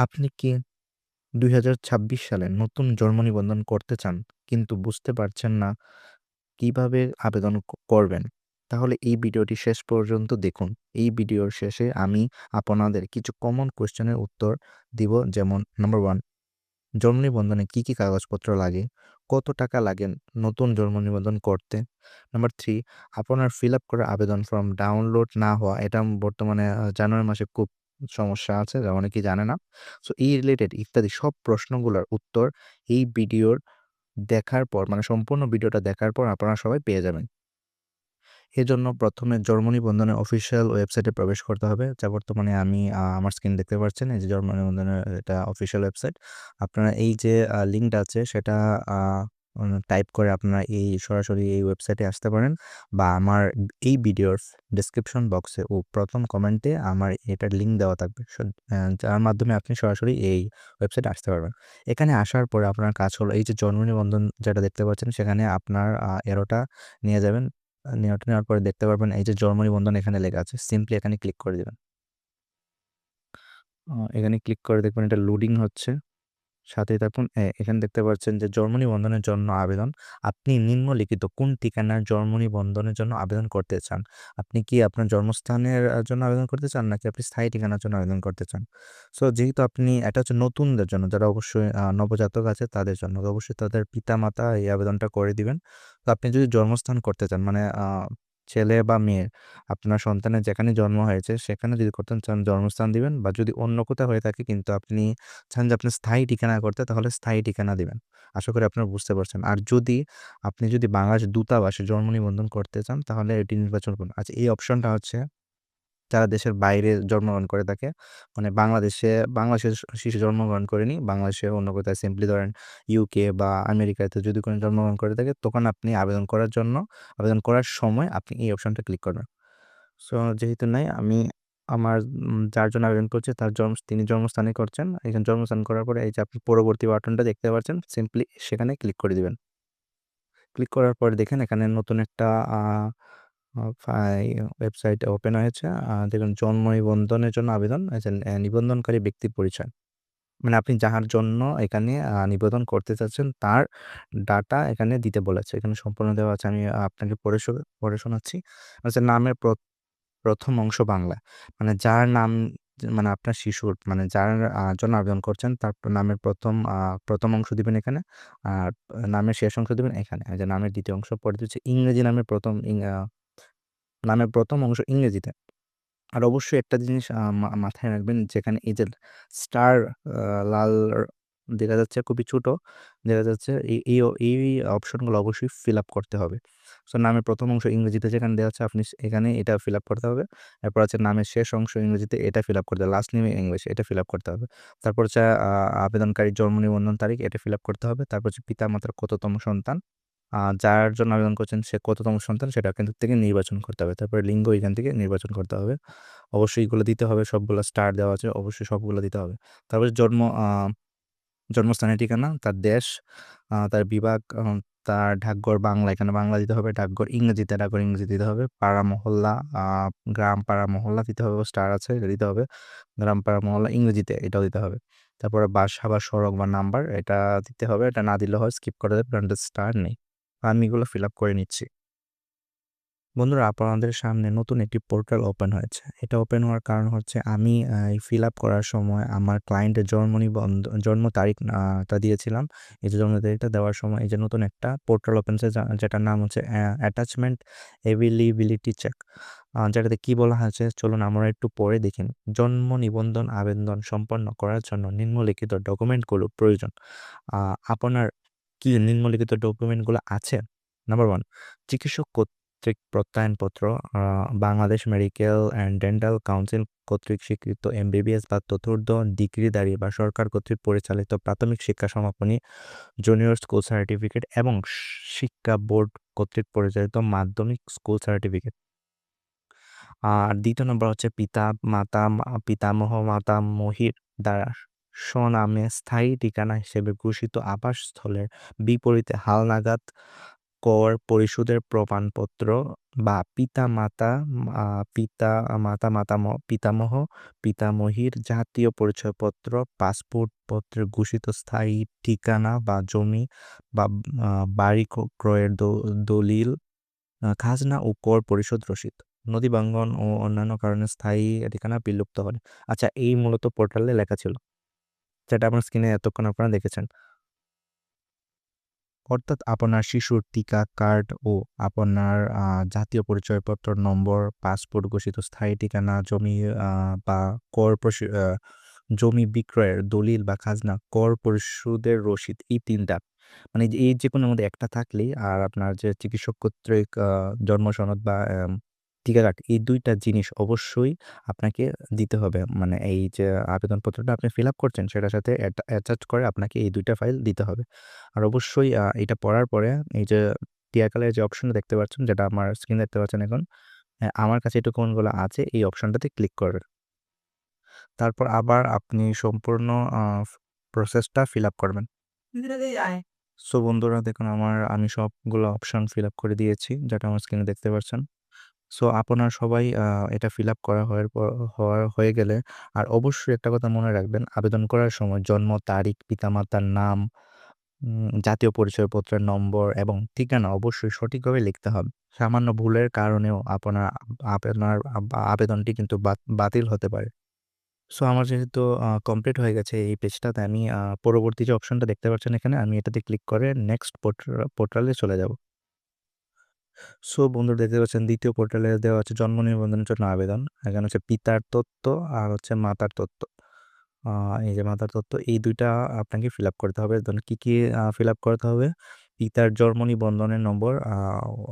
আপনি কি ২০২৬ সালে নতুন জন্ম নিবন্ধন করতে চান, কিন্তু বুঝতে পারছেন না কীভাবে আবেদন করবেন? তাহলে এই ভিডিওটি শেষ পর্যন্ত দেখুন। এই ভিডিওর শেষে আমি আপনাদের কিছু কমন কোয়েশ্চেনের উত্তর দিব যেমন নাম্বার ওয়ান জন্ম নিবন্ধনে কী, কী কাগজপত্র লাগে? কত টাকা লাগে নতুন জন্ম নিবন্ধন করতে? নাম্বার থ্রি আপনার ফিল আপ করা আবেদন ফর্ম ডাউনলোড না হওয়া এটা বর্তমানে জানুয়ারি মাসে খুব সমস্যা আছে যা অনেকেই জানে না। সো এই রিলেটেড ইত্যাদি সব প্রশ্নগুলোর উত্তর এই ভিডিওর দেখার পর মানে সম্পূর্ণ ভিডিওটা দেখার পর আপনারা সবাই পেয়ে যাবেন। এজন্য প্রথমে জন্ম নিবন্ধনের অফিসিয়াল ওয়েবসাইটে প্রবেশ করতে হবে। যা বর্তমানে আমি আমার স্ক্রিন দেখতে পাচ্ছেন। এই যে জন্ম নিবন্ধনের এটা অফিসিয়াল ওয়েবসাইট। আপনারা এই যে লিঙ্কটা আছে, সেটা টাইপ করে আপনারা এই সরাসরি এই ওয়েবসাইটে আসতে পারেন বা আমার এই ভিডিওর ডেসক্রিপশন বক্সে ও প্রথম কমেন্টে আমার এটার লিঙ্ক দেওয়া থাকবে। যার মাধ্যমে আপনি সরাসরি এই ওয়েবসাইটে আসতে পারবেন। এখানে আসার পরে আপনার কাজ হলো এই যে জন্ম নিবন্ধন যেটা দেখতে পাচ্ছেন সেখানে আপনার এরোটা নিয়ে যাবেন। নেওয়াটা নেওয়ার পরে দেখতে পারবেন এই যে জন্ম নিবন্ধন এখানে লেখা আছে। সিম্পলি এখানে ক্লিক করে দিবেন। এখানে ক্লিক করে দেখবেন এটা লোডিং হচ্ছে। সাথেই থাকুন। এখানে দেখতে পাচ্ছেন যে জন্ম নিবন্ধনের জন্য আবেদন। আপনি নিম্নলিখিত কোন ঠিকানার জন্ম নিবন্ধনের জন্য আবেদন করতে চান? আপনি কি আপনার জন্মস্থানের জন্য আবেদন করতে চান, নাকি আপনি স্থায়ী ঠিকানার জন্য আবেদন করতে চান? সো যেহেতু আপনি, এটা হচ্ছে নতুনদের জন্য, যারা অবশ্যই নবজাতক আছে, তাদের জন্য। অবশ্যই তাদের পিতামাতা এই আবেদনটা করে দিবেন। তো আপনি যদি জন্মস্থান করতে চান মানে ছেলে বা মেয়ের, আপনার সন্তানের যেখানে জন্ম হয়েছে, সেখানে যদি করতে চান জন্মস্থান দিবেন বা যদি অন্য কোথাও হয়ে থাকে কিন্তু আপনি চান যে আপনার স্থায়ী ঠিকানা করতে, তাহলে স্থায়ী ঠিকানা দিবেন। আশা করি আপনার বুঝতে পারছেন। আর যদি আপনি যদি বাংলাদেশ দূতাবাসে জন্ম নিবন্ধন করতে চান, তাহলে এটি নির্বাচন করুন। আচ্ছা এই অপশনটা হচ্ছে যারা দেশের বাইরে জন্মগ্রহণ করে থাকে মানে বাংলাদেশে বাংলাদেশের শিশু জন্মগ্রহণ করেনি। বাংলাদেশে অন্য কোথায় সিম্পলি ধরেন ইউকে বা আমেরিকাতে যদি কোনো জন্মগ্রহণ করে থাকে, তখন আপনি আবেদন করার জন্য, আবেদন করার সময় আপনি এই অপশনটা ক্লিক করবেন। সো যেহেতু নাই, আমি আমার যার জন্য আবেদন করছি, তার জন্ম, তিনি জন্মস্থানে করছেন। এখানে জন্মস্থান করার পরে এই যে আপনি পরবর্তী বাটনটা দেখতে পাচ্ছেন সিম্পলি সেখানে ক্লিক করে দিবেন। ক্লিক করার পরে দেখেন এখানে নতুন একটা ওয়েবসাইট ওপেন হয়েছে। দেখুন, জন্ম নিবন্ধনের জন্য আবেদন নিবন্ধনকারী ব্যক্তি পরিচয়। মানে আপনি যাহার জন্য এখানে নিবেদন করতে চাচ্ছেন, তার ডাটা এখানে দিতে বলেছে। এখানে সম্পূর্ণ দেওয়া আছে। আমি আপনাকে পড়ে পড়ে শোনাচ্ছি। আচ্ছা নামের প্রথম অংশ বাংলা। মানে যার নাম মানে আপনার শিশুর মানে যার জন্য আবেদন করছেন, তার নামের প্রথম প্রথম অংশ দিবেন এখানে। আর নামের শেষ অংশ দিবেন এখানে। যে নামের দ্বিতীয় অংশ পরে দিচ্ছে, ইংরেজি নামের প্রথম নামের প্রথম অংশ ইংরেজিতে। আর অবশ্যই একটা জিনিস মাথায় রাখবেন যেখানে এই যে স্টার লাল দেখা যাচ্ছে খুবই ছোট, দেখা যাচ্ছে এই এই অপশনগুলো অবশ্যই ফিল আপ করতে হবে। সো নামের প্রথম অংশ ইংরেজিতে যেখানে দেওয়া আছে, আপনি এখানে এটা ফিল আপ করতে হবে। এরপর হচ্ছে নামের শেষ অংশ ইংরেজিতে এটা ফিল আপ করতে হবে। লাস্ট নেম ইংলিশ, এটা ফিল আপ করতে হবে। তারপর হচ্ছে আবেদনকারীর জন্ম নিবন্ধন তারিখ, এটা ফিল আপ করতে হবে। তারপর হচ্ছে পিতা-মাতার কততম সন্তান যার জন্য আবেদন করছেন সে কততম সন্তান সেটা কিন্তু থেকে নির্বাচন করতে হবে। তারপরে লিঙ্গ এখান থেকে নির্বাচন করতে হবে। অবশ্যই এগুলো দিতে হবে। সবগুলো স্টার দেওয়া আছে। অবশ্যই সবগুলো দিতে হবে। তারপরে জন্ম জন্মস্থানের ঠিকানা, তার দেশ, তার বিভাগ, তার ডাকঘর বাংলা এখানে বাংলা দিতে হবে। ডাকঘর ইংরেজিতে ডাকঘর ইংরেজি দিতে হবে। পাড়া মহল্লা, গ্রাম, পাড়া, মহল্লা দিতে হবে। স্টার আছে এটা দিতে হবে। গ্রাম, পাড়া, মহল্লা ইংরেজিতে এটাও দিতে হবে। তারপরে বাসা বা সড়ক বা নাম্বার এটা দিতে হবে। এটা না দিলেও হয় স্কিপ করে দেবেন কারণ স্টার নেই। আমি এগুলো ফিল আপ করে নিচ্ছি। বন্ধুরা, আপনাদের সামনে নতুন একটি পোর্টাল ওপেন হয়েছে। এটা ওপেন হওয়ার কারণ হচ্ছে আমি এই ফিল আপ করার সময় আমার ক্লায়েন্টের জন্ম নিবন্ধ জন্ম তারিখ, আ দিয়েছিলাম। এই যে জন্ম তারিখটা দেওয়ার সময় এই যে নতুন একটা পোর্টাল ওপেন হয়েছে যেটার নাম হচ্ছে, অ্যা অ্যাটাচমেন্ট এভেইলেবিলিটি চেক। যেটাতে কি বলা হয়েছে, চলুন আমরা একটু পরে দেখি। জন্ম নিবন্ধন আবেদন সম্পন্ন করার জন্য নিম্নলিখিত ডকুমেন্টগুলো প্রয়োজন। আপনার কি নিম্নলিখিত ডকুমেন্টগুলো আছে? নাম্বার ওয়ান চিকিৎসক কর্তৃক প্রত্যয়নপত্র, Bangladesh medical and dental council কর্তৃক স্বীকৃত এমবিবিএস বা চতুর্থ ডিগ্রিধারী বা সরকার কর্তৃক পরিচালিত প্রাথমিক শিক্ষা সমাপনী জুনিয়র স্কুল সার্টিফিকেট এবং শিক্ষা বোর্ড কর্তৃক পরিচালিত মাধ্যমিক স্কুল সার্টিফিকেট। আর দ্বিতীয় নম্বর হচ্ছে পিতা-মাতা, পিতামহ, মাতামহীর দ্বারা স্বনামে স্থায়ী ঠিকানা হিসেবে ঘোষিত আবাসস্থলের বিপরীতে হালনাগাদ কর পরিশোধের প্রমাণপত্র বা পিতা-মাতা পিতা মাতা-মাতাম পিতামহ, পিতামহীর জাতীয় পরিচয়পত্র, পাসপোর্ট পত্রের ঘোষিত স্থায়ী ঠিকানা বা জমি বা বাড়ি ক্রয়ের দলিল, খাজনা ও কর পরিশোধ রসিদ। নদী ভাঙ্গন ও অন্যান্য কারণে স্থায়ী ঠিকানা বিলুপ্ত হয় আচ্ছা এই মূলত পোর্টালে লেখা ছিল। যেটা আপনার স্ক্রিনে এতক্ষণ আপনারা দেখেছেন। অর্থাৎ আপনার শিশুর টিকা কার্ড ও আপনার জাতীয় পরিচয়পত্র নম্বর, পাসপোর্ট ঘোষিত স্থায়ী ঠিকানা, জমি বা কর জমি বিক্রয়ের দলিল বা খাজনা, কর পরিশোধের রসিদ এই তিনটা মানে এই যে কোনো মধ্যে একটা থাকলেই আর আপনার যে চিকিৎসক কর্তৃক জন্ম সনদ বা টিকা কার্ড এই দুইটা জিনিস অবশ্যই আপনাকে দিতে হবে। মানে এই যে আবেদনপত্রটা আপনি ফিল আপ করছেন সেটার সাথে অ্যাটাচ করে আপনাকে এই দুইটা ফাইল দিতে হবে। আর অবশ্যই এটা পড়ার পরে এই যে টিয়া কালারের যে অপশনটা দেখতে পাচ্ছেন যেটা আমার স্ক্রিন দেখতে পাচ্ছেন এখন, আমার কাছে এই কোনগুলো আছে এই অপশনটাতে ক্লিক করবেন। তারপর আবার আপনি সম্পূর্ণ প্রসেসটা ফিল আপ করবেন। সো বন্ধুরা দেখুন আমার আমি সবগুলো অপশন ফিল আপ করে দিয়েছি যেটা আমার স্ক্রিনে দেখতে পাচ্ছেন। সো আপনারা সবাই এটা ফিল আপ করা হওয়ার পর হওয়ার হয়ে গেলে আর অবশ্যই একটা কথা মনে রাখবেন আবেদন করার সময় জন্ম তারিখ, পিতামাতার নাম, জাতীয় পরিচয়পত্রের নম্বর এবং ঠিকানা অবশ্যই সঠিকভাবে লিখতে হবে। সামান্য ভুলের কারণেও আপনার আপনার আবেদনটি কিন্তু বাতিল হতে পারে। সো আমার যেহেতু কমপ্লিট হয়ে গেছে এই পেজটাতে আমি পরবর্তী যে অপশনটা দেখতে পাচ্ছেন এখানে আমি এটাতে ক্লিক করে নেক্সট পোর্টালে চলে যাব। সো বন্ধুরা দেখতে পাচ্ছেন দ্বিতীয় পোর্টালে দেওয়া আছে জন্ম নিবন্ধনের জন্য আবেদন। এখানে হচ্ছে পিতার তথ্য আর হচ্ছে মাতার তথ্য। এই যে মাতার তথ্য এই দুইটা আপনাকে ফিল আপ করতে হবে। ধরুন কী, কী ফিল আপ করতে হবে? পিতার জন্ম নিবন্ধনের নম্বর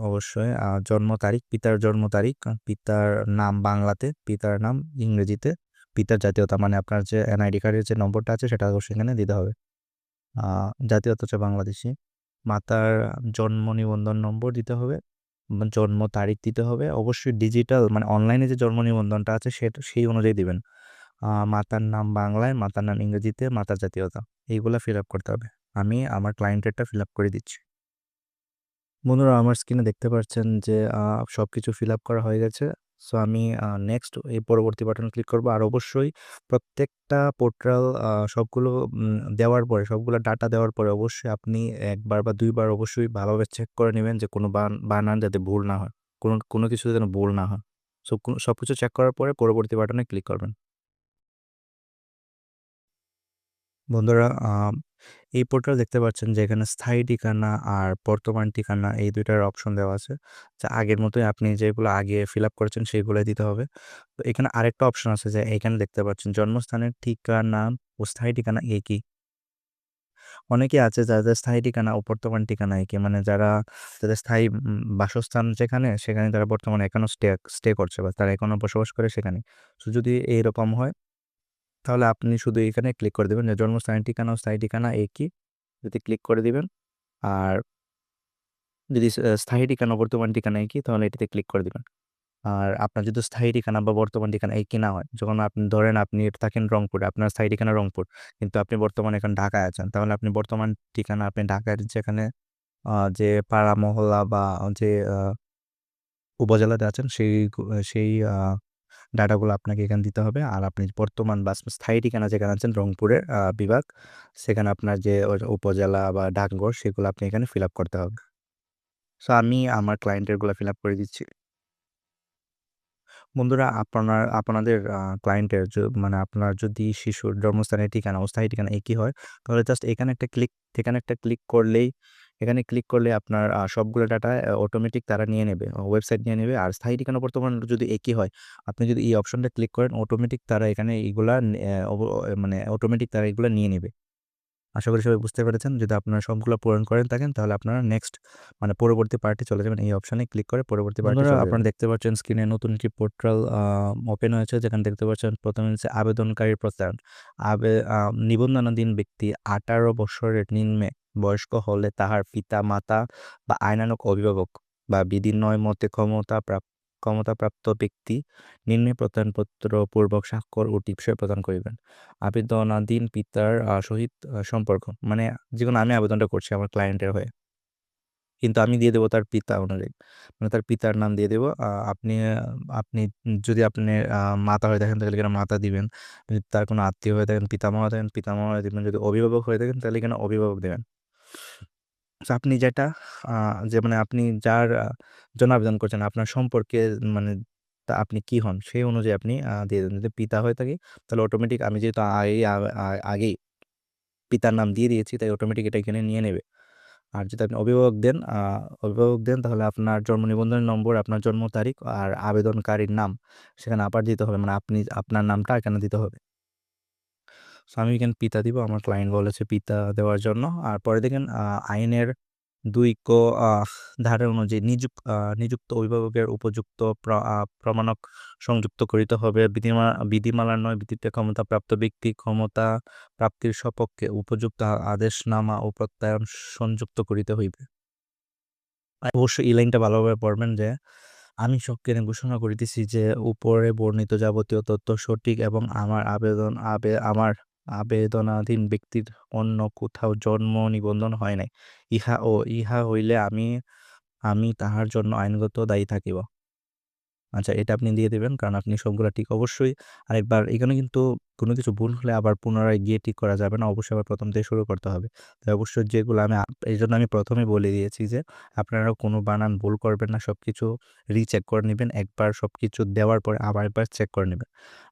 অবশ্যই জন্ম তারিখ, পিতার জন্ম তারিখ, পিতার নাম বাংলাতে, পিতার নাম ইংরেজিতে, পিতার জাতীয়তা মানে আপনার যে এনআইডি কার্ডের যে নম্বরটা আছে সেটা অবশ্যই এখানে দিতে হবে। জাতীয়তা হচ্ছে বাংলাদেশি। মাতার জন্ম নিবন্ধন নম্বর দিতে হবে। জন্ম তারিখ দিতে হবে। অবশ্যই ডিজিটাল মানে অনলাইনে যে জন্ম নিবন্ধনটা আছে সেটা সেই অনুযায়ী দিবেন। মাতার নাম বাংলায়, মাতার নাম ইংরেজিতে, মাতার জাতীয়তা এইগুলো ফিল আপ করতে হবে। আমি আমার ক্লায়েন্টেরটা ফিল আপ করে দিচ্ছি। বন্ধুরা আমার স্ক্রিনে দেখতে পাচ্ছেন যে সব কিছু ফিল আপ করা হয়ে গেছে। সো আমি নেক্সট এই পরবর্তী বাটনে ক্লিক করব। আর অবশ্যই প্রত্যেকটা পোর্টাল সবগুলো দেওয়ার পরে, সবগুলো ডাটা দেওয়ার পরে অবশ্যই আপনি একবার বা দুইবার অবশ্যই ভালোভাবে চেক করে নেবেন যে কোনো বানান যাতে ভুল না হয়। কোনো কোনো কিছুতে যেন ভুল না হয়। সো সব কিছু চেক করার পরে পরবর্তী বাটনে ক্লিক করবেন। বন্ধুরা এই পোর্টাল দেখতে পাচ্ছেন যে, এখানে স্থায়ী ঠিকানা আর বর্তমান ঠিকানা এই দুইটার অপশন দেওয়া আছে। যা আগের মতোই আপনি যেগুলো আগে ফিল আপ করেছেন সেইগুলোই দিতে হবে। তো এখানে আরেকটা অপশন আছে যে, এখানে দেখতে পাচ্ছেন জন্মস্থানের ঠিকানা ও স্থায়ী ঠিকানা একই অনেকে আছে যাদের স্থায়ী ঠিকানা ও বর্তমান ঠিকানা একই মানে যারা, যাদের স্থায়ী বাসস্থান যেখানে, সেখানে তারা বর্তমানে এখনও স্টে স্টে করছে বা তারা এখনও বসবাস করে সেখানে। তো যদি এইরকম হয় তাহলে আপনি শুধু এখানে ক্লিক করে দেবেন। যে জন্মস্থানের ঠিকানা ও স্থায়ী ঠিকানা একই যদি ক্লিক করে দিবেন। আর যদি স্থায়ী ঠিকানা, বর্তমান ঠিকানা একই তাহলে এটিতে ক্লিক করে দিবেন। আর আপনার যদি স্থায়ী ঠিকানা বা বর্তমান ঠিকানা একই না হয়, যখন আপনি, ধরেন আপনি থাকেন রংপুরে, আপনার স্থায়ী ঠিকানা রংপুর, কিন্তু আপনি বর্তমানে এখন ঢাকায় আছেন, তাহলে আপনি বর্তমান ঠিকানা আপনি ঢাকার যেখানে যে পাড়া, মহল্লা বা যে উপজেলাতে আছেন, সেই সেই ডাটাগুলো আপনাকে এখানে দিতে হবে। আর আপনি বর্তমান বা স্থায়ী ঠিকানা যেখানে আছেন রংপুরের বিভাগ, সেখানে আপনার যে উপজেলা বা ডাকঘর সেগুলো আপনি এখানে ফিল আপ করতে হবে। সো আমি আমার ক্লায়েন্টেরগুলো ফিল আপ করে দিচ্ছি। বন্ধুরা, আপনার, আপনাদের ক্লায়েন্টের মানে আপনার যদি শিশুর জন্মস্থানের ঠিকানা ও স্থায়ী ঠিকানা একই হয়, তাহলে জাস্ট এখানে একটা ক্লিক, এখানে একটা ক্লিক করলেই এখানে ক্লিক করলে আপনার সবগুলো ডাটা অটোমেটিক তারা নিয়ে নেবে ওয়েবসাইট নিয়ে নেবে। আর স্থায়ী ঠিকানা বর্তমান যদি একই হয় আপনি যদি এই অপশনটা ক্লিক করেন অটোমেটিক তারা এখানে এইগুলা মানে অটোমেটিক তারা এগুলো নিয়ে নেবে। আশা করি সবাই বুঝতে পেরেছেন। যদি আপনারা সবগুলো পূরণ করেন থাকেন তাহলে আপনারা নেক্সট মানে পরবর্তী পার্টি চলে যাবেন। এই অপশানে ক্লিক করে পরবর্তী পার্টি আপনারা দেখতে পাচ্ছেন স্ক্রিনে নতুন একটি পোর্টাল ওপেন হয়েছে। যেখানে দেখতে পাচ্ছেন প্রথমে হচ্ছে আবেদনকারীর প্রত্যায়ন আবে নিবন্ধনাধীন ব্যক্তি আঠারো বছরের নিম্নে বয়স্ক হলে তাহার পিতা মাতা বা আইনানুক অভিভাবক বা বিধি নয় মতে ক্ষমতা প্রাপ্ত ক্ষমতাপ্রাপ্ত ব্যক্তি নিম্নে প্রত্যয়নপত্র পূর্বক স্বাক্ষর ও টিপসই প্রদান করিবেন। আবেদনাধীন পিতার সহিত সম্পর্ক। মানে যেকোনো আমি আবেদনটা করছি আমার ক্লায়েন্টের হয়ে। কিন্তু আমি দিয়ে দেবো তার পিতা অনুযায়ী। মানে তার পিতার নাম দিয়ে দেবো। আপনি আপনি যদি আপনি মাতা হয়ে থাকেন তাহলে কেন মাতা দিবেন। যদি তার কোনো আত্মীয় হয়ে থাকেন, পিতামহ থাকেন, পিতামহ দেবেন। যদি অভিভাবক হয়ে থাকেন তাহলে কেন অভিভাবক দেবেন। আপনি যেটা যে মানে আপনি যার জন্য আবেদন করছেন, আপনার সম্পর্কে মানে তা আপনি কি হন, সেই অনুযায়ী আপনি দিয়ে দেন। যদি পিতা হয়ে থাকে, তাহলে অটোমেটিক আমি যেহেতু আগেই আগেই পিতার নাম দিয়ে দিয়েছি, তাই অটোমেটিক এটা এখানে নিয়ে নেবে। আর যদি আপনি অভিভাবক দেন অভিভাবক দেন, তাহলে আপনার জন্ম নিবন্ধনের নম্বর, আপনার জন্ম তারিখ আর আবেদনকারীর নাম সেখানে আবার দিতে হবে। মানে আপনি, আপনার নামটা এখানে দিতে হবে। সো আমি পিতা দিব। আমার ক্লায়েন্ট বলেছে পিতা দেওয়ার জন্য। আর পরে দেখেন আইনের দুই ক ধারা অনুযায়ী নিযুক্ত নিযুক্ত অভিভাবকের উপযুক্ত প্রমাণক সংযুক্ত করিতে হবে। বিধিমালা বিধিমালার নয় ভিত্তিতে ক্ষমতাপ্রাপ্ত ব্যক্তি ক্ষমতা প্রাপ্তির সপক্ষে উপযুক্ত আদেশনামা ও প্রত্যয়ন সংযুক্ত করিতে হইবে। অবশ্যই এই লাইনটা ভালোভাবে পড়বেন যে, আমি সজ্ঞানে ঘোষণা করিতেছি যে, উপরে বর্ণিত যাবতীয় তথ্য সঠিক এবং আমার আবেদন, আবে, আমার আবেদনাধীন ব্যক্তির অন্য কোথাও জন্ম নিবন্ধন হয় নাই। ইহা ও ইহা হইলে আমি আমি তাহার জন্য আইনগত দায়ী থাকিব। আচ্ছা এটা আপনি দিয়ে দেবেন। কারণ আপনি সবগুলো ঠিক অবশ্যই। আরেকবার এখানে কিন্তু কোনো কিছু ভুল হলে আবার পুনরায় গিয়ে ঠিক করা যাবে না। অবশ্যই আবার প্রথম থেকে শুরু করতে হবে। তাই অবশ্যই যেগুলো আমি এই জন্য আমি প্রথমে বলে দিয়েছি যে আপনারা কোনো বানান ভুল করবেন না। সব কিছু রিচেক করে নেবেন। একবার সব কিছু দেওয়ার পরে আবার একবার চেক করে নেবেন।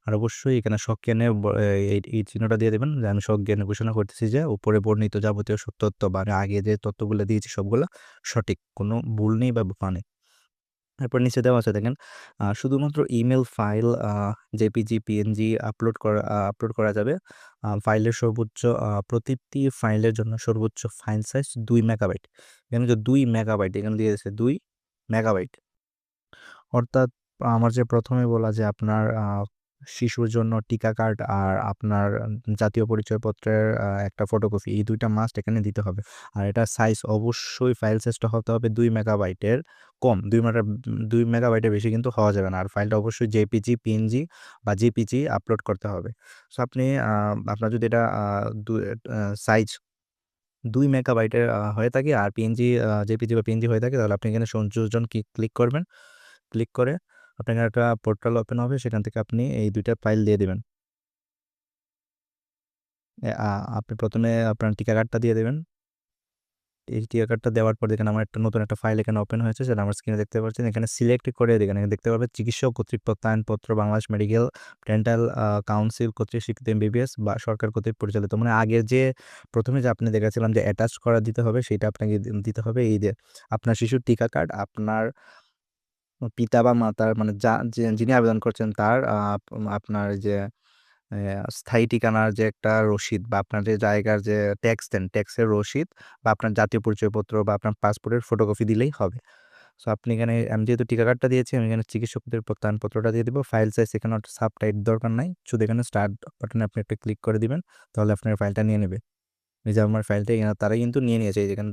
আর অবশ্যই এখানে সজ্ঞানে এই চিহ্নটা দিয়ে দেবেন। যে আমি সজ্ঞানে ঘোষণা করতেছি যে, উপরে বর্ণিত যাবতীয় তথ্য বা আগে যে তথ্যগুলো দিয়েছি সবগুলো সঠিক। কোনো ভুল নেই বা বোকা নেই এরপর নিচে দেওয়া আছে দেখেন। শুধুমাত্র email file JPG PNG upload করা আপলোড করা যাবে। ফাইলের সর্বোচ্চ প্রতিটি ফাইলের জন্য সর্বোচ্চ ফাইল সাইজ দুই মেগাবাইট এখানে যে দুই মেগাবাইট এখানে দিয়ে দিয়েছে দুই মেগাবাইট অর্থাৎ আমার যে প্রথমে বলা যে আপনার শিশুর জন্য টিকা কার্ড আর আপনার জাতীয় পরিচয়পত্রের একটা ফটোকপি এই দুইটা মাস্ট এখানে দিতে হবে। আর এটা সাইজ অবশ্যই ফাইল সাইজটা হতে হবে দুই মেগাবাইটের কম। দুই মেগা দুই মেগাবাইটের বেশি কিন্তু হওয়া যাবে না। আর ফাইলটা অবশ্যই জেপিজি পিএনজি বা জিপিজি আপলোড করতে হবে। সো আপনি আপনার যদি এটা সাইজ দুই মেগাবাইটের হয়ে থাকে আর পিএনজি জেপিজি বা পিএনজি হয়ে থাকে, তাহলে আপনি এখানে সংযোজন ক্লিক করবেন। ক্লিক করে আপনার একটা পোর্টাল ওপেন হবে, সেখান থেকে আপনি এই দুইটা ফাইল দিয়ে দেবেন। আপনি প্রথমে আপনার টিকা কার্ডটা দিয়ে দেবেন। এই টিকা কার্ডটা দেওয়ার পর দেখেন আমার একটা নতুন একটা ফাইল এখানে ওপেন হয়েছে সেটা আমার স্ক্রিনে দেখতে পাচ্ছেন। এখানে সিলেক্ট করে দেখেন, এখানে দেখতে পাবেন চিকিৎসক কর্তৃক প্রত্যয়নপত্র, বাংলাদেশ মেডিকেল ডেন্টাল কাউন্সিল কর্তৃক স্বীকৃত এমবিবিএস বা সরকার কর্তৃক পরিচালিত। মানে আগের যে প্রথমে যে আপনি দেখেছিলাম যে অ্যাটাচ করা দিতে হবে, সেটা আপনাকে দিতে হবে। এই যে আপনার শিশুর টিকা কার্ড, আপনার পিতা বা মাতার মানে যা যিনি আবেদন করছেন তার আপনার যে স্থায়ী ঠিকানার যে একটা রসিদ বা আপনার যে জায়গার যে ট্যাক্স দেন, ট্যাক্সের রসিদ বা আপনার জাতীয় পরিচয়পত্র বা আপনার পাসপোর্টের ফটোকপি দিলেই হবে। সো আপনি এখানে, আমি যেহেতু টিকা কার্ডটা দিয়েছি, আমি এখানে চিকিৎসকদের প্রত্যয়নপত্রটা দিয়ে দেবো। ফাইল সাইজ এখানে সাব টাইট দরকার নাই। শুধু এখানে স্টার্ট বাটনে আপনি একটা ক্লিক করে দিবেন, তাহলে আপনার ফাইলটা নিয়ে নেবে। যে আমার ফাইলটা এখানে তারা কিন্তু নিয়ে নিয়েছে। যেখানে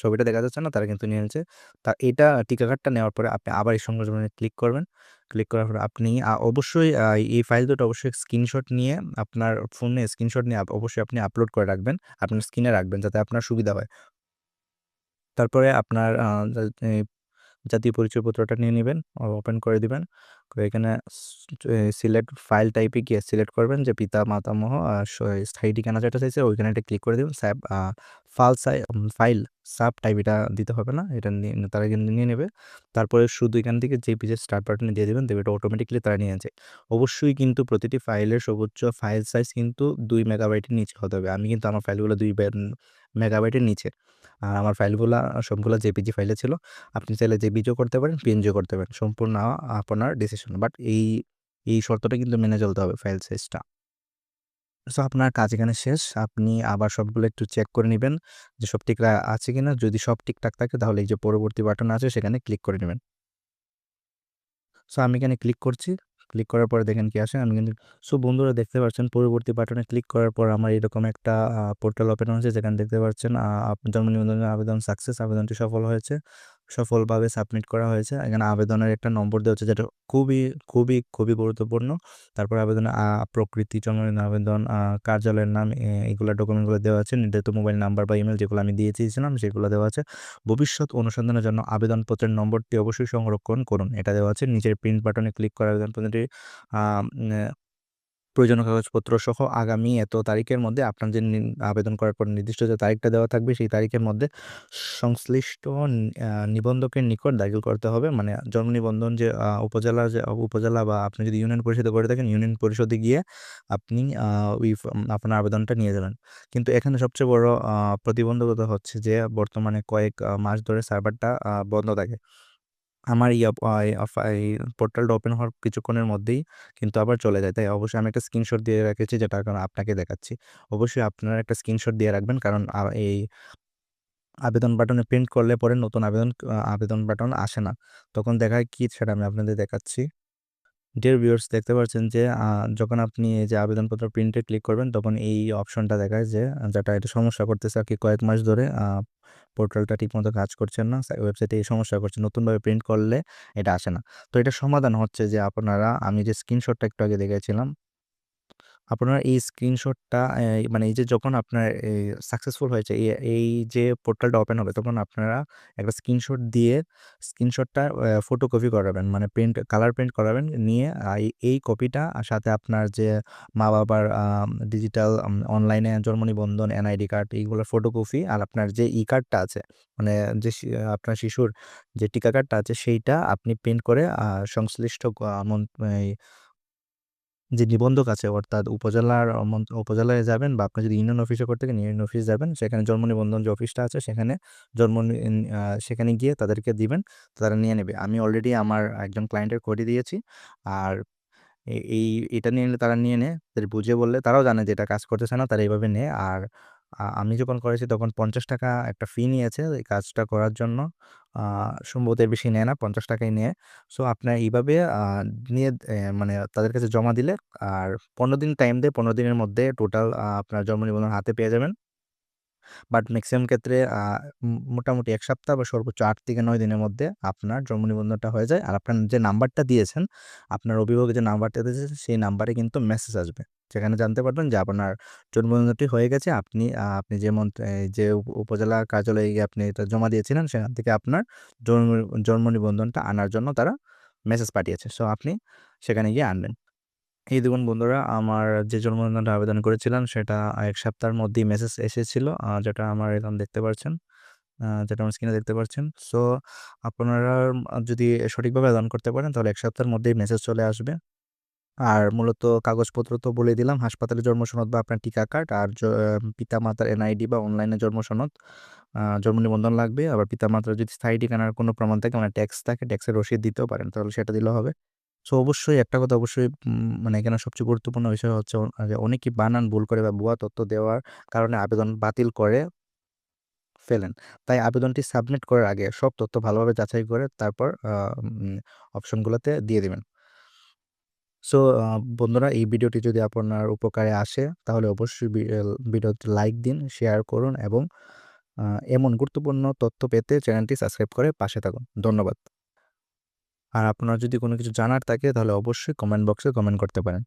ছবিটা দেখা যাচ্ছে না, তারা কিন্তু নিয়ে নিয়েছে। তা এটা টিকা কার্ডটা নেওয়ার পরে আপনি আবার এই সংযোজনে ক্লিক করবেন। ক্লিক করার পরে আপনি অবশ্যই এই ফাইল দুটো অবশ্যই স্ক্রিনশট নিয়ে আপনার ফোনে স্ক্রিনশট নিয়ে অবশ্যই আপনি আপলোড করে রাখবেন, আপনার স্ক্রিনে রাখবেন যাতে আপনার সুবিধা হয়। তারপরে আপনার জাতীয় পরিচয়পত্রটা নিয়ে নেবেন ওপেন করে দিবেন। এখানে সিলেক্ট ফাইল টাইপে গিয়ে সিলেক্ট করবেন যে পিতা মাতামহ স্থায়ী ঠিকানা যেটা চাইছে ওইখানে একটা ক্লিক করে দেবেন স্যাব ফাল ফাইল সাব টাইপ এটা দিতে হবে না। এটা নিয়ে তারা কিন্তু নিয়ে নেবে। তারপরে শুধু এখান থেকে যে পিজের স্টার্ট বাটনে দিয়ে দেবেন, দেবে এটা অটোমেটিকলি তারা নিয়ে আছে অবশ্যই কিন্তু প্রতিটি ফাইলের সর্বোচ্চ ফাইল সাইজ কিন্তু দুই মেগাবাইটের নিচে হতে হবে। আমি কিন্তু আমার ফাইলগুলো দুই মেগাবাইটের নিচে। আর আমার ফাইলগুলো সবগুলো জেপিজি ফাইলে ছিল, আপনি চাইলে জেপিজিও করতে পারেন পিএনজিও করতে পারেন। সম্পূর্ণ আপনার ডিসিশন বাট এই এই শর্তটা কিন্তু মেনে চলতে হবে ফাইল সাইজটা সো আপনার কাজ এখানে শেষ। আপনি আবার সবগুলো একটু চেক করে নেবেন যে সব ঠিক আছে কিনা। যদি সব ঠিকঠাক থাকে, তাহলে এই যে পরবর্তী বাটন আছে, সেখানে ক্লিক করে নেবেন। সো আমি এখানে ক্লিক করছি। ক্লিক করার পরে দেখেন কি আসে আমি কিন্তু, সো বন্ধুরা দেখতে পাচ্ছেন, পরবর্তী বাটনে ক্লিক করার পর আমার এরকম একটা পোর্টাল ওপেন হয়েছে, যেখানে দেখতে পাচ্ছেন জন্ম নিবন্ধনের আবেদন, সাকসেস আবেদনটি সফল হয়েছে। সফলভাবে সাবমিট করা হয়েছে। এখানে আবেদনের একটা নম্বর দেওয়া হচ্ছে, যেটা খুবই খুবই খুবই গুরুত্বপূর্ণ। তারপর আবেদনের প্রকৃতি জন্মদিন আবেদন কার্যালয়ের নাম এগুলো ডকুমেন্টগুলো দেওয়া আছে। নির্ধারিত মোবাইল নাম্বার বা ইমেল যেগুলো আমি দিয়ে চেয়েছিলাম সেগুলো দেওয়া আছে। ভবিষ্যৎ অনুসন্ধানের জন্য আবেদনপত্রের নম্বরটি অবশ্যই সংরক্ষণ করুন। এটা দেওয়া আছে। নিচের প্রিন্ট বাটনে ক্লিক করে আবেদনপত্রটি প্রয়োজনীয় কাগজপত্র সহ আগামী এত তারিখের মধ্যে আপনার যে আবেদন করার পর নির্দিষ্ট যে তারিখটা দেওয়া থাকবে সেই তারিখের মধ্যে সংশ্লিষ্ট নিবন্ধকের নিকট দাখিল করতে হবে। মানে জন্ম নিবন্ধন যে উপজেলা যে, উপজেলা বা আপনি যদি ইউনিয়ন পরিষদে করে থাকেন, ইউনিয়ন পরিষদে গিয়ে আপনি ওই আপনার আবেদনটা নিয়ে যাবেন। কিন্তু এখানে সবচেয়ে বড় প্রতিবন্ধকতা হচ্ছে যে, বর্তমানে কয়েক মাস ধরে সার্ভারটা বন্ধ থাকে। আমার ইয়া এই পোর্টালটা ওপেন হওয়ার কিছুক্ষণের মধ্যেই কিন্তু আবার চলে যায়। তাই অবশ্যই আমি একটা স্ক্রিনশট দিয়ে রেখেছি যেটার কারণ আপনাকে দেখাচ্ছি। অবশ্যই আপনারা একটা স্ক্রিনশট দিয়ে রাখবেন কারণ এই আবেদন বাটনে প্রিন্ট করলে পরে নতুন আবেদন আবেদন বাটন আসে না। তখন দেখায় কি সেটা আমি আপনাদের দেখাচ্ছি। ডিয়ার ভিউয়ার্স দেখতে পাচ্ছেন যে যখন আপনি এই যে আবেদনপত্র প্রিন্টে ক্লিক করবেন, তখন এই অপশনটা দেখায় যে, যেটা এটা সমস্যা করতেছে আর কি কয়েক মাস ধরে পোর্টালটা ঠিকমতো কাজ করছে না ওয়েবসাইটে এই সমস্যা করছে। নতুনভাবে প্রিন্ট করলে এটা আসে না। তো এটা সমাধান হচ্ছে যে, আপনারা, আমি যে স্ক্রিনশটটা একটু আগে দেখেছিলাম আপনার এই স্ক্রিনশটটা মানে এই যে যখন আপনার সাকসেসফুল হয়েছে এই যে পোর্টালটা ওপেন হবে, তখন আপনারা একটা স্ক্রিনশট দিয়ে স্ক্রিনশটটা ফটোকপি করাবেন। মানে প্রিন্ট কালার প্রিন্ট করাবেন, নিয়ে এই কপিটা সাথে আপনার যে মা বাবার ডিজিটাল অনলাইনে জন্ম নিবন্ধন এনআইডি কার্ড এইগুলোর ফটোকপি আর আপনার যে ই কার্ডটা আছে মানে যে আপনার শিশুর যে টিকা কার্ডটা আছে, সেইটা আপনি প্রিন্ট করে সংশ্লিষ্ট যে নিবন্ধক আছে, অর্থাৎ উপজেলার উপজেলায় যাবেন বা আপনি যদি ইউনিয়ন অফিসে করতে গেলে ইউনিয়ন অফিস যাবেন, সেখানে জন্ম নিবন্ধন যে অফিসটা আছে, সেখানে জন্ম সেখানে গিয়ে তাদেরকে দিবেন, তারা নিয়ে নেবে। আমি অলরেডি আমার একজন ক্লায়েন্টের করে দিয়েছি, আর এই, এটা নিয়ে তারা নিয়ে নেয়, তাদের বুঝে বললে তারাও জানে যে এটা কাজ করতেছে না, তারা এইভাবে নেয়, আর আমি যখন করেছি তখন পঞ্চাশ টাকা একটা ফি নিয়েছে এই কাজটা করার জন্য। সম্ভবত এর বেশি নেয় না, পঞ্চাশ টাকাই নিয়ে। সো আপনার এইভাবে নিয়ে মানে তাদের কাছে জমা দিলে আর পনেরো দিন টাইম দেয় পনেরো দিনের মধ্যে টোটাল আপনার জন্ম নিবন্ধন হাতে পেয়ে যাবেন। বাট ম্যাক্সিমাম ক্ষেত্রে মোটামুটি এক সপ্তাহ বা সর্বোচ্চ আট থেকে নয় দিনের মধ্যে আপনার জন্ম নিবন্ধনটা হয়ে যায়। আর আপনার যে নাম্বারটা দিয়েছেন, আপনার অভিভাবক যে নাম্বারটা দিয়েছেন, সেই নাম্বারে কিন্তু মেসেজ আসবে। সেখানে জানতে পারবেন যে আপনার জন্ম নিবন্ধনটি হয়ে গেছে। আপনি আপনি যে যে উপজেলা কার্যালয়ে গিয়ে আপনি এটা জমা দিয়েছিলেন, সেখান থেকে আপনার জন্ম জন্ম নিবন্ধনটা আনার জন্য তারা মেসেজ পাঠিয়েছে। সো আপনি সেখানে গিয়ে আনবেন। এই দেখুন বন্ধুরা, আমার যে জন্মদিনটা আবেদন করেছিলাম, সেটা এক সপ্তাহের মধ্যেই মেসেজ এসেছিল যেটা আমার এখন দেখতে পাচ্ছেন যেটা আমার স্ক্রিনে দেখতে পাচ্ছেন সো আপনারা যদি সঠিকভাবে আবেদন করতে পারেন, তাহলে এক সপ্তাহের মধ্যেই মেসেজ চলে আসবে। আর মূলত কাগজপত্র তো বলে দিলাম, হাসপাতালে জন্ম সনদ বা আপনার টিকা কার্ড আর পিতা মাতার এনআইডি বা অনলাইনে জন্ম সনদ জন্ম নিবন্ধন লাগবে, আবার পিতা মাতার যদি স্থায়ী ঠিকানার কোনো প্রমাণ থাকে মানে ট্যাক্স থাকে ট্যাক্সের রসিদ দিতেও পারেন, তাহলে সেটা দিলেও হবে। সো অবশ্যই একটা কথা অবশ্যই মানে এখানে সবচেয়ে গুরুত্বপূর্ণ বিষয় হচ্ছে অনেকেই বানান ভুল করে বা ভুয়া তথ্য দেওয়ার কারণে আবেদন বাতিল করে ফেলেন। তাই আবেদনটি সাবমিট করার আগে সব তথ্য ভালোভাবে যাচাই করে তারপর অপশনগুলোতে দিয়ে দেবেন। সো বন্ধুরা, এই ভিডিওটি যদি আপনার উপকারে আসে, তাহলে অবশ্যই ভিডিওতে লাইক দিন, শেয়ার করুন এবং এমন গুরুত্বপূর্ণ তথ্য পেতে চ্যানেলটি সাবস্ক্রাইব করে পাশে থাকুন। ধন্যবাদ। আর আপনার যদি কোনো কিছু জানার থাকে, তাহলে অবশ্যই কমেন্ট বক্সে কমেন্ট করতে পারেন।